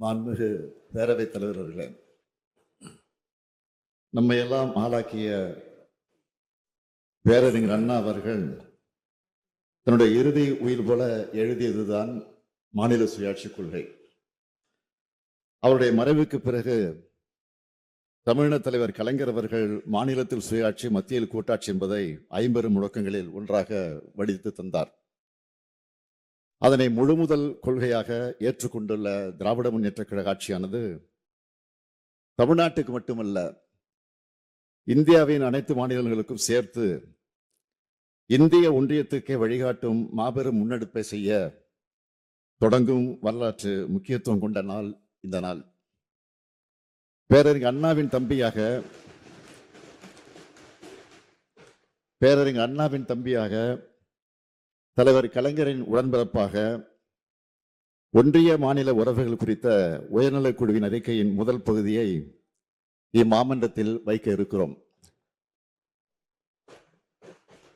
மாண்புமிகு பேரவைத் தலைவர் அவர்களே நம்மை எல்லாம் ஆளாக்கிய பேரறிஞர் அண்ணா அவர்கள் தன்னுடைய இறுதி உயிர் போல எழுதியதுதான் மாநில சுயாட்சி கொள்கை. அவருடைய மறைவுக்கு பிறகு தமிழின தலைவர் கலைஞர் அவர்கள் மாநிலத்தில் சுயாட்சி மத்தியில் கூட்டாட்சி என்பதை ஐம்பெரும் முழக்கங்களில் ஒன்றாக வடித்து தந்தார். அதனை முழுமுதல் கொள்கையாக ஏற்றுக்கொண்டுள்ள திராவிட முன்னேற்ற கழக ஆட்சியானது தமிழ்நாட்டுக்கு மட்டுமல்ல இந்தியாவின் அனைத்து மாநிலங்களுக்கும் சேர்த்து இந்திய ஒன்றியத்துக்கே வழிகாட்டும் மாபெரும் முன்னெடுப்பை செய்ய தொடங்கும் வரலாற்று முக்கியத்துவம் கொண்ட நாள் இந்த நாள். பேரறிஞர் அண்ணாவின் தம்பியாக பேரறிஞர் அண்ணாவின் தம்பியாக தலைவர் கலைஞரின் உடன்பிறப்பாக ஒன்றிய மாநில உறவுகள் குறித்த உயர்நிலைக் குழுவின் அறிக்கையின் முதல் பகுதியை இம்மாமன்றத்தில் வைக்க இருக்கிறோம்.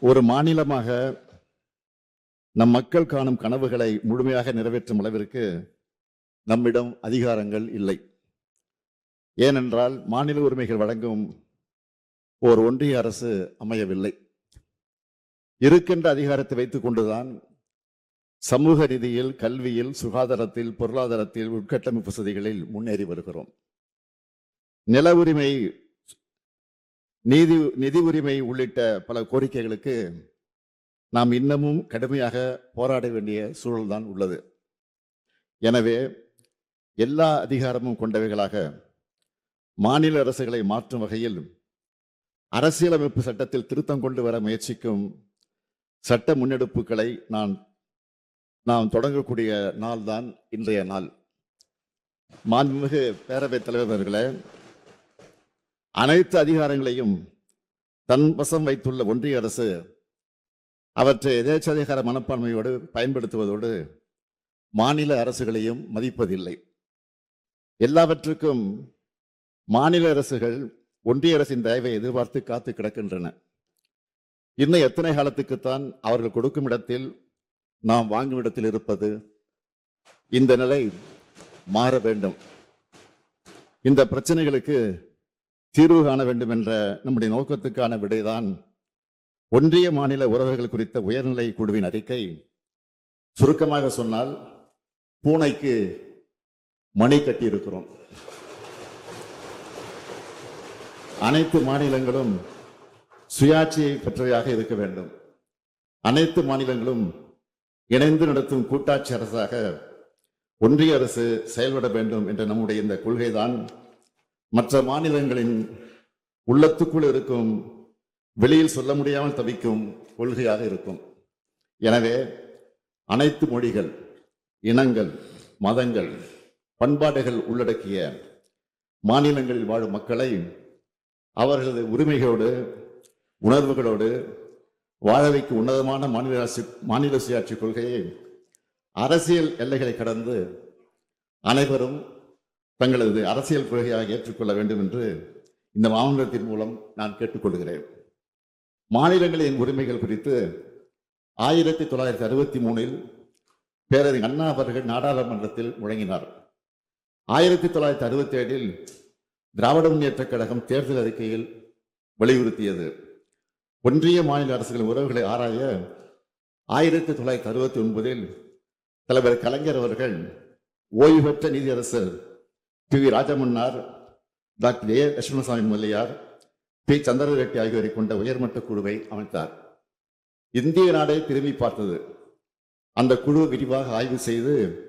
ஒரு மாநிலமாக நம் மக்கள் காணும் கனவுகளை முழுமையாக நிறைவேற்றும் அளவிற்கு நம்மிடம் அதிகாரங்கள் இல்லை. ஏனென்றால் மாநில உரிமைகள் வழங்கும் ஓர் ஒன்றிய அரசு அமையவில்லை. இருக்கின்ற அதிகாரத்தை வைத்துக் கொண்டுதான் சமூக ரீதியில் கல்வியில் சுகாதாரத்தில் பொருளாதாரத்தில் உட்கட்டமைப்பு வசதிகளில் முன்னேறி வருகிறோம். நில உரிமை நீதி நிதி உரிமை உள்ளிட்ட பல கோரிக்கைகளுக்கு நாம் இன்னமும் கடுமையாக போராட வேண்டிய சூழல்தான் உள்ளது. எனவே எல்லா அதிகாரமும் கொண்டவைகளாக மாநில அரசுகளை மாற்றும் வகையில் அரசியலமைப்பு சட்டத்தில் திருத்தம் கொண்டு வர முயற்சிக்கும் சட்ட முன்னெடுப்புகளை நான் நாம் தொடங்கக்கூடிய நாள் தான் இன்றைய நாள். மாண்புமிகு பேரவைத் தலைவர் அவர்களே அனைத்து அதிகாரங்களையும் தன் வசம் வைத்துள்ள ஒன்றிய அரசு அவற்றை எதேச்சதிகார மனப்பான்மையோடு பயன்படுத்துவதோடு மாநில அரசுகளையும் மதிப்பதில்லை. எல்லாவற்றுக்கும் மாநில அரசுகள் ஒன்றிய அரசின் தயவை எதிர்பார்த்து காத்து கிடக்கின்றன. இன்னும் எத்தனை காலத்துக்குத்தான் அவர்கள் கொடுக்கும் இடத்தில் நாம் வாங்கும் இடத்தில் இருப்பது? இந்த நிலை மாற வேண்டும். இந்த பிரச்சனைகளுக்கு தீர்வு காண வேண்டும் என்ற நம்முடைய நோக்கத்துக்கான விடைதான் ஒன்றிய மாநில உறவுகள் குறித்த உயர்நிலை குழுவின் அறிக்கை. சுருக்கமாக சொன்னால் பூனைக்கு மணி கட்டியிருக்கிறோம். அனைத்து மாநிலங்களும் சுயாட்சியை பெற்றவையாக இருக்க வேண்டும். அனைத்து மாநிலங்களும் இணைந்து நடத்தும் கூட்டாட்சி அரசாக ஒன்றிய அரசு செயல்பட வேண்டும் என்ற நம்முடைய இந்த கொள்கைதான். மற்ற மாநிலங்களின் உள்ளத்துக்குள் இருக்கும் வெளியில் சொல்ல முடியாமல் தவிக்கும் கொள்கையாக இருக்கும். எனவே அனைத்து மொழிகள் இனங்கள் மதங்கள் பண்பாடுகள் உள்ளடக்கிய மாநிலங்களில் வாழும் மக்களை அவர்களது உரிமைகளோடு உணர்வுகளோடு வாழ வைக்கும் உன்னதமான மாநில அரசு மாநில சுயாட்சி கொள்கையை அரசியல் எல்லைகளை கடந்து அனைவரும் தங்களது அரசியல் கொள்கையாக ஏற்றுக்கொள்ள வேண்டும் என்று இந்த மாமன்றத்தின் மூலம் நான் கேட்டுக்கொள்கிறேன். மாநிலங்களின் உரிமைகள் குறித்து ஆயிரத்தி தொள்ளாயிரத்தி அறுபத்தி மூணில் பேரறிஞர் அண்ணா அவர்கள் நாடாளுமன்றத்தில் முழங்கினார். ஆயிரத்தி தொள்ளாயிரத்தி அறுபத்தி ஏழில் திராவிட முன்னேற்றக் கழகம் தேர்தல் அறிக்கையில் வலியுறுத்தியது. ஒன்றிய மாநில அரசுகளின் உறவுகளை ஆராய ஆயிரத்தி தொள்ளாயிரத்தி அறுபத்தி ஒன்பதில் தலைவர் கலைஞர் அவர்கள் ஓய்வு பெற்ற நீதியரசர் P. V. Rajamannar doctor A. Lakshmanaswami Mudaliar P. Chandra Reddy ஆகியோரை கொண்ட உயர்மட்ட குழுவை அமைத்தார். இந்திய நாடே திரும்பி பார்த்தது. அந்த குழு விரிவாக ஆய்வு செய்து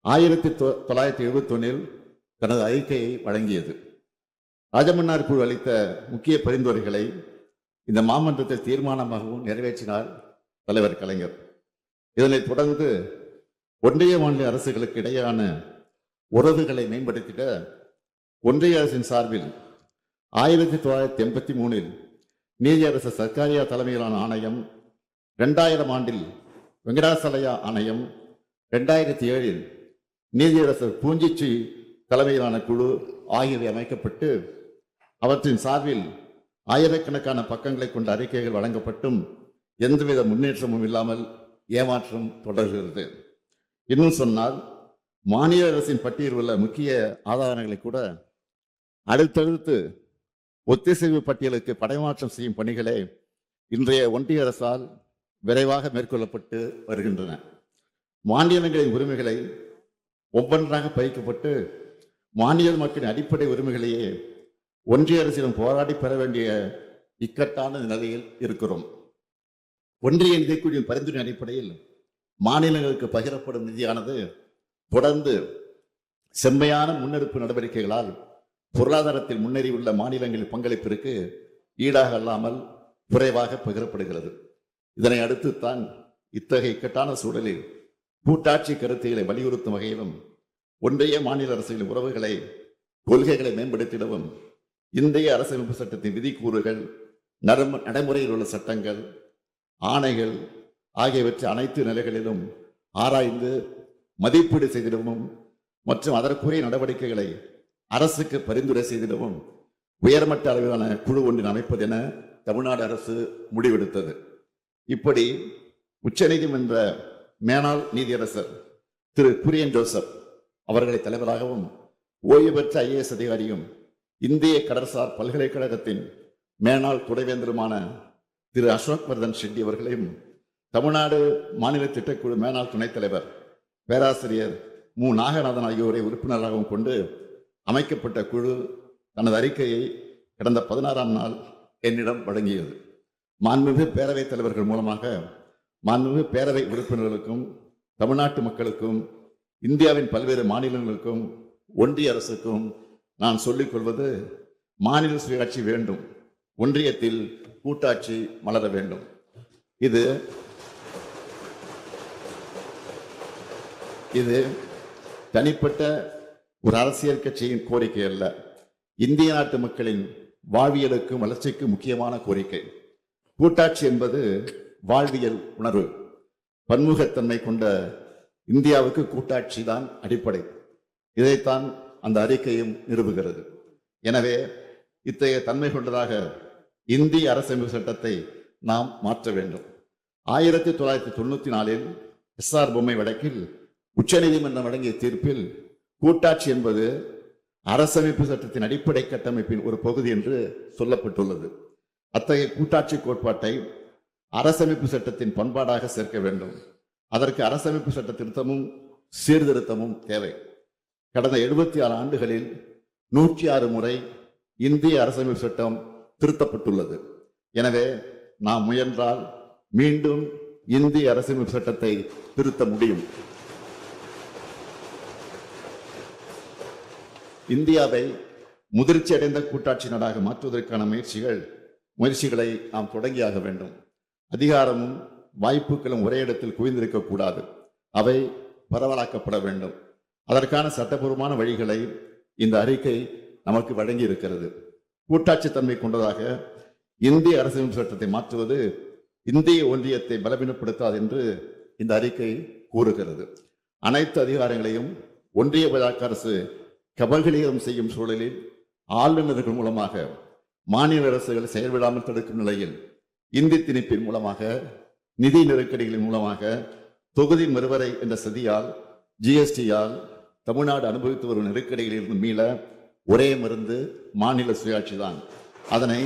ஆயிரத்தி தொ- தொள்ளாயிரத்தி எழுபத்தொன்னில் தனது அறிக்கையை வழங்கியது. ராஜமன்னார் குழு அளித்த முக்கிய பரிந்துரைகளை இந்த மாமன்றத்தில் தீர்மானமாகவும் நிறைவேற்றினார் தலைவர் கலைஞர். இதனைத் தொடர்ந்து ஒன்றிய மாநில அரசுகளுக்கு இடையேயான உறவுகளை மேம்படுத்திட ஒன்றிய அரசின் சார்பில் ஆயிரத்தி தொள்ளாயிரத்தி எண்பத்தி மூணில் நீதியரசர் சர்க்காரியா தலைமையிலான ஆணையம் ரெண்டாயிரம் ஆண்டில் வெங்கடாசலையா ஆணையம் ரெண்டாயிரத்தி ஏழில் நீதியரசர் பூஞ்சிச்சி தலைமையிலான குழு ஆகியவை அமைக்கப்பட்டு அவற்றின் சார்பில் ஆயிரக்கணக்கான பக்கங்களை கொண்ட அறிக்கைகள் வழங்கப்பட்டும் எந்தவித முன்னேற்றமும் இல்லாமல் ஏமாற்றம் தொடர்கிறது. இன்னும் சொன்னால் மாநில அரசின் பட்டியலில் உள்ள முக்கிய ஆதாரங்களை கூட அடுத்தடுத்து ஒத்திசைவு பட்டியலுக்கு படைமாற்றம் செய்யும் பணிகளை இன்றைய ஒன்றிய அரசால் விரைவாக மேற்கொள்ளப்பட்டு வருகின்றன. மாநிலங்களின் உரிமைகளை ஒவ்வொன்றாக பறிக்கப்பட்டு மாநில மக்களின் அடிப்படை உரிமைகளையே ஒன்றிய அரசிடம் போராடி பெற வேண்டிய இக்கட்டான நிலையில் இருக்கிறோம். ஒன்றிய நிதிக்குழுவின் பரிந்துரை அடிப்படையில் மாநிலங்களுக்கு பகிரப்படும் நிதியானது தொடர்ந்து செம்மையான முன்னெடுப்பு நடவடிக்கைகளால் பொருளாதாரத்தில் முன்னேறியுள்ள மாநிலங்களின் பங்களிப்பிற்கு ஈடாக அல்லாமல் குறைவாக பகிரப்படுகிறது. இதனை அடுத்துத்தான் இத்தகைய இக்கட்டான சூழலில் கூட்டாட்சி கருத்துக்களை வலியுறுத்தும் வகையிலும் ஒன்றிய மாநில அரசுகளின் உறவுகளை கொள்கைகளை மேம்படுத்திடவும் இந்திய அரசியலமைப்பு சட்டத்தின் விதிக்கூறுகள் நடைமு- நடைமுறையில் உள்ள சட்டங்கள் ஆணைகள் ஆகியவற்றை அனைத்து நிலைகளிலும் ஆராய்ந்து மதிப்பீடு செய்திடவும் மற்றும் அதற்குரிய நடவடிக்கைகளை அரசுக்கு பரிந்துரை செய்திடவும் உயர்மட்ட அளவிலான குழு ஒன்றின் அமைப்பது என தமிழ்நாடு அரசு முடிவெடுத்தது. இப்படி உச்சநீதிமன்ற மேனாள் நீதியரசர் திரு குரியன் ஜோசப் அவர்களை தலைவராகவும் ஓய்வு பெற்ற ஐஏஎஸ் அதிகாரியும் இந்திய கடற்சார் பல்கலைக்கழகத்தின் மேனாள் துணைவேந்தருமான திரு அசோக் வர்தன் ஷெட்டி அவர்களையும் தமிழ்நாடு மாநில திட்டக்குழு மேனாள் துணைத் தலைவர் பேராசிரியர் மு. நாகநாதன் ஆகியோரை உறுப்பினராகவும் கொண்டு அமைக்கப்பட்ட குழு தனது அறிக்கையை கடந்த பதினாறாம் நாள் என்னிடம் வழங்கியது. மாண்புமிகு பேரவைத் தலைவர்கள் மூலமாக மாண்புமிகு பேரவை உறுப்பினர்களுக்கும் தமிழ்நாட்டு மக்களுக்கும் இந்தியாவின் பல்வேறு மாநிலங்களுக்கும் ஒன்றிய அரசுக்கும் நான் சொல்லிக் கொள்வது மாநில சுயாட்சி வேண்டும். ஒன்றியத்தில் கூட்டாட்சி மலர வேண்டும். இது இது தனிப்பட்ட ஒரு அரசியல் கட்சியின் கோரிக்கை அல்ல. இந்திய நாட்டு மக்களின் வாழ்வியலுக்கும் வளர்ச்சிக்கும் முக்கியமான கோரிக்கை. கூட்டாட்சி என்பது வாழ்வியல் உணர்வு. பன்முகத்தன்மை கொண்ட இந்தியாவுக்கு கூட்டாட்சி தான் அடிப்படை. இதைத்தான் அந்த அறிக்கையும் நிறுவுகிறது. எனவே இத்தகைய தன்மை கொண்டதாக இந்திய அரசமைப்பு சட்டத்தை நாம் மாற்ற வேண்டும். ஆயிரத்தி தொள்ளாயிரத்தி தொண்ணூத்தி நாலில் எஸ்ஆர் பொம்மை வழக்கில் உச்சநீதிமன்றம் வழங்கிய தீர்ப்பில் கூட்டாட்சி என்பது அரசமைப்பு சட்டத்தின் அடிப்படை கட்டமைப்பின் ஒரு பகுதி என்று சொல்லப்பட்டுள்ளது. அத்தகைய கூட்டாட்சி கோட்பாட்டை அரசமைப்பு சட்டத்தின் பண்பாடாக சேர்க்க வேண்டும். அதற்கு அரசமைப்பு சட்ட திருத்தமும் சீர்திருத்தமும் தேவை. கடந்த எழுபத்தி ஆறு ஆண்டுகளில் நூற்றி ஆறு முறை இந்திய அரசமைப்பு சட்டம் திருத்தப்பட்டுள்ளது. எனவே நாம் முயன்றால் மீண்டும் இந்திய அரசமைப்பு சட்டத்தை திருத்த முடியும். இந்தியாவை முதிர்ச்சி அடைந்த கூட்டாட்சி நாடாக மாற்றுவதற்கான முயற்சிகள் முயற்சிகளை நாம் தொடங்கியாக வேண்டும். அதிகாரமும் வாய்ப்புகளும் ஒரே இடத்தில் குவிந்திருக்கக்கூடாது. அவை பரவலாக்கப்பட வேண்டும். அதற்கான சட்டபூர்வமான வழிகளை இந்த அறிக்கை நமக்கு வழங்கி இருக்கிறது கூட்டாட்சி தன்மை கொண்டதாக இந்திய அரசியல் சட்டத்தை மாற்றுவது இந்திய ஒன்றியத்தை பலவீனப்படுத்தாது என்று இந்த அறிக்கை கூறுகிறது. அனைத்து அதிகாரங்களையும் ஒன்றிய பாஜக அரசு கபகலீகம் செய்யும் சூழலில் ஆளுநர்கள் மூலமாக மாநில அரசுகள் செயல்படாமல் தடுக்கும் நிலையில் இந்தி திணிப்பின் மூலமாக நிதி நெருக்கடிகளின் மூலமாக தொகுதி மறுவரை என்ற சதியால் ஜிஎஸ்டியால் தமிழ்நாடு அனுபவித்து வரும் நெருக்கடியிலிருந்து மீள ஒரே மருந்து மாநில சுயாட்சி தான். அதனை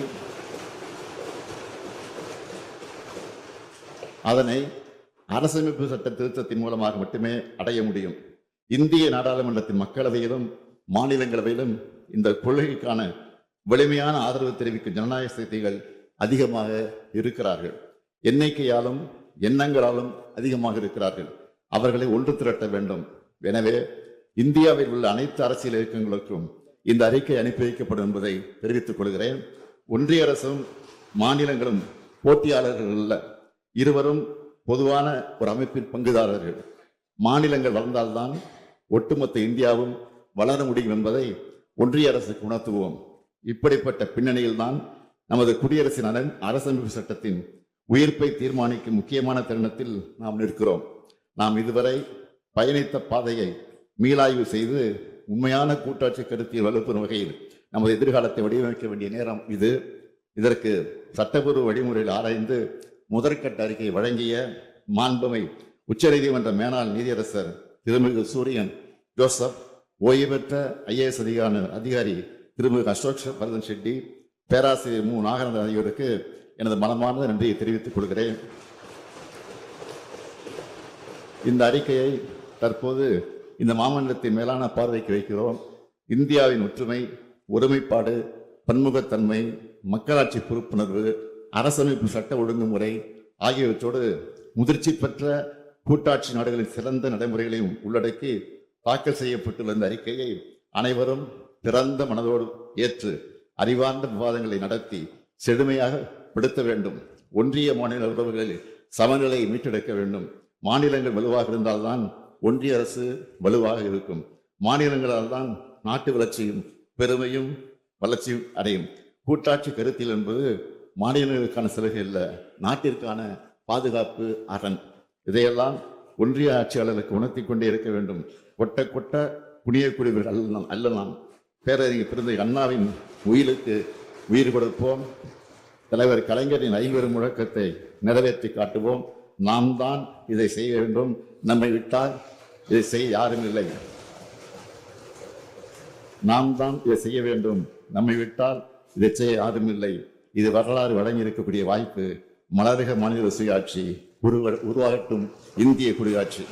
அதனை அரசமைப்பு சட்ட திருத்தத்தின் மூலமாக மட்டுமே அடைய முடியும். இந்திய நாடாளுமன்றத்தின் மக்களவையிலும் மாநிலங்களவையிலும் இந்த கொள்கைக்கான வலிமையான ஆதரவு தெரிவிக்கும் ஜனநாயக சக்திகள் அதிகமாக இருக்கிறார்கள். எண்ணிக்கையாலும் எண்ணங்களாலும் அதிகமாக இருக்கிறார்கள். அவர்களை ஒன்று திரட்ட வேண்டும். எனவே இந்தியாவில் உள்ள அனைத்து அரசியல் இயக்கங்களுக்கும் இந்த அறிக்கை அனுப்பி வைக்கப்படும் என்பதை தெரிவித்துக் கொள்கிறேன். ஒன்றிய அரசும் மாநிலங்களும் போட்டியாளர்கள் அல்ல இருவரும் பொதுவான ஒரு அமைப்பின் பங்குதாரர்கள். மாநிலங்கள் வளர்ந்தால்தான் ஒட்டுமொத்த இந்தியாவும் வளர முடியும் என்பதை ஒன்றிய அரசுக்கு உணர்த்துவோம். இப்படிப்பட்ட பின்னணியில்தான் நமது குடியரசின் அரசமைப்பு சட்டத்தின் உயிர்ப்பை தீர்மானிக்கும் முக்கியமான தருணத்தில் நாம் நிற்கிறோம். நாம் இதுவரை பயணித்த பாதையை மீளாய்வு செய்து உண்மையான கூட்டாட்சி கருத்தை வலுப்பெறும் வகையில் நமது எதிர்காலத்தை வடிவமைக்க வேண்டிய நேரம் இது. இதற்கு சட்டப்பூர்வ வழிமுறையில் ஆராய்ந்து முதற்கட்ட அறிக்கை வழங்கிய மாண்புமை உச்சநீதிமன்ற மேனாள் நீதியரசர் திருமிகு சூரியன் ஜோசப் ஓய்வு பெற்ற ஐஏஎஸ் அதிகாரி அதிகாரி திருமிகு அசோக் பரதன் ஷெட்டி பேராசிரியர் மு. நாகநந்தன் ஆகியோருக்கு எனது மனமார்ந்த நன்றியை தெரிவித்துக் கொள்கிறேன். இந்த அறிக்கையை தற்போது இந்த மாமண்டலத்தின் மேலான பார்வைக்கு வைக்கிறோம். இந்தியாவின் ஒற்றுமை ஒருமைப்பாடு பன்முகத்தன்மை மக்களாட்சி பொறுப்புணர்வு அரசமைப்பு சட்ட ஒழுங்குமுறை ஆகியவற்றோடு முதிர்ச்சி பெற்ற கூட்டாட்சி நாடுகளின் சிறந்த நடைமுறைகளையும் உள்ளடக்கி தாக்கல் செய்யப்பட்டுள்ள இந்த அறிக்கையை அனைவரும் திறந்த மனதோடு ஏற்று அறிவார்ந்த விவாதங்களை நடத்தி செழுமையாக படுத்த வேண்டும். ஒன்றிய மாநில உறவுகளில் சமநிலையை மீட்டெடுக்க வேண்டும். மாநிலங்கள் வலுவாக இருந்தால்தான் ஒன்றிய அரசு வலுவாக இருக்கும். மாநிலங்களால் தான் நாட்டு வளர்ச்சியும் பெருமையும் வளர்ச்சியும் அடையும். கூட்டாட்சி கருத்தில் என்பது மாநிலங்களுக்கான சலுகை இல்லை நாட்டிற்கான பாதுகாப்பு அரண். இதையெல்லாம் ஒன்றிய ஆட்சியாளர்களுக்கு உணர்த்தி கொண்டே இருக்க வேண்டும். கொட்ட கொட்ட புனியக்கூடியவர்கள் குழுவில் அல்லலாம் அல்ல நாம் பேரறிஞர் பிறந்த அண்ணாவின் உயிருக்கு உயிர் கொடுப்போம். தலைவர் கலைஞரின் ஐவரு முழக்கத்தை நிறைவேற்றி காட்டுவோம். நாம் தான் இதை செய்ய வேண்டும். நம்மை விட்டால் இதை செய்ய யாரும் இல்லை. நாம் தான் இதை செய்ய வேண்டும். நம்மை விட்டால் இதை செய்ய யாரும் இல்லை. இது வரலாறு வழங்கி இருக்கக்கூடிய வாய்ப்பு. மலரக மாநில சுயாட்சி உருவ உருவாகட்டும். இந்திய குடியாட்சி.